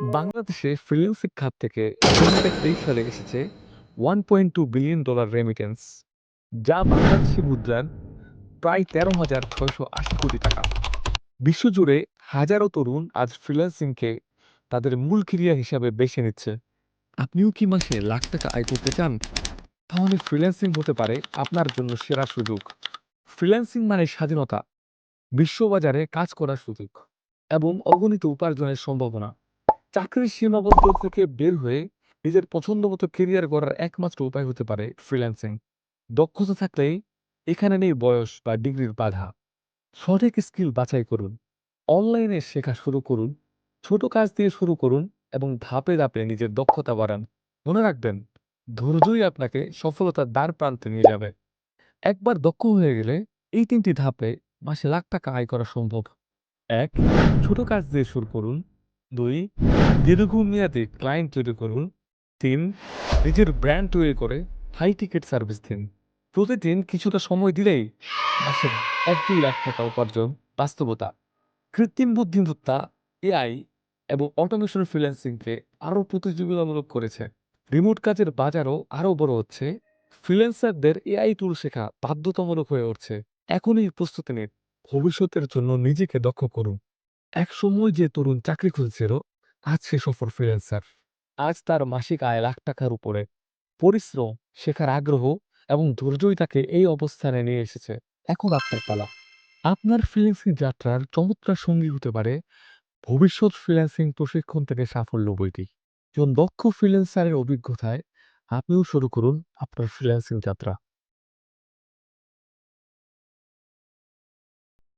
বাংলাদেশে ফ্রিল্যান্সিং খাত থেকে ২০২৩ সালে এসেছে 1.2 বিলিয়ন ডলার রেমিটেন্স যা বাংলাদেশি মুদ্রার প্রায় তেরো হাজার ছয়শো আশি কোটি টাকা। বিশ্বজুড়ে হাজারো তরুণ আজ ফ্রিল্যান্সিংকে তাদের মূল ক্রিয়া হিসাবে বেছে নিচ্ছে। আপনিও কি মাসে লাখ টাকা আয় করতে চান? তাহলে ফ্রিল্যান্সিং হতে পারে আপনার জন্য সেরা সুযোগ। ফ্রিল্যান্সিং মানে স্বাধীনতা, বিশ্ববাজারে কাজ করার সুযোগ এবং অগণিত উপার্জনের সম্ভাবনা। চাকরির সীমাবদ্ধ থেকে বের হয়ে নিজের পছন্দ মতো কেরিয়ার গড়ার একমাত্র উপায় হতে পারে ফ্রিল্যান্সিং দক্ষতা থাকলেই এখানে নেই বয়স বা ডিগ্রির বাধা। সঠিক স্কিল বাছাই করুন। অনলাইনে শেখা শুরু করুন। ছোট কাজ দিয়ে শুরু করুন এবং ধাপে ধাপে নিজের দক্ষতা বাড়ান। মনে রাখবেন, ধৈর্যই আপনাকে সফলতার দ্বার প্রান্তে নিয়ে যাবে। একবার দক্ষ হয়ে গেলে এই তিনটি ধাপে মাসে লাখ টাকা আয় করা সম্ভব। এক, ছোট কাজ দিয়ে শুরু করুন। দুই, দীর্ঘমেয়াদী ক্লায়েন্ট তৈরি করুন। তিন, নিজের ব্র্যান্ড তৈরি করে হাই টিকেট সার্ভিস দিন। প্রতিদিন কিছুটা সময় দিলেই মাসে এক দুই লাখ টাকা উপার্জন, বাস্তবতা। কৃত্রিম বুদ্ধিমত্তা এআই এবং অটোমেশন ফ্রিল্যান্সিংকে আরও প্রতিযোগিতামূলক করেছে। রিমোট কাজের বাজারও আরও বড় হচ্ছে। ফ্রিল্যান্সারদের এআই টুল শেখা বাধ্যতামূলক হয়ে উঠছে। এখনই প্রস্তুতি নিন। ভবিষ্যতের জন্য নিজেকে দক্ষ করুন। এক সময় যে তরুণ চাকরি খুঁজছিল, আজ সে সফল ফ্রিল্যান্সার আজ তার মাসিক আয় লাখ টাকার উপরে। পরিশ্রম, শেখার আগ্রহ এবং ধৈর্যই তাকে এই অবস্থানে নিয়ে এসেছে। এখন আপনার পালা। আপনার ফ্রিল্যান্সিং যাত্রার চমৎকার সঙ্গী হতে পারে ভবিষ্যৎ ফ্রিল্যান্সিং প্রশিক্ষণ থেকে সাফল্য বইটি। একজন দক্ষ ফ্রিল্যান্সারের অভিজ্ঞতায় আপনিও শুরু করুন আপনার ফ্রিল্যান্সিং যাত্রা।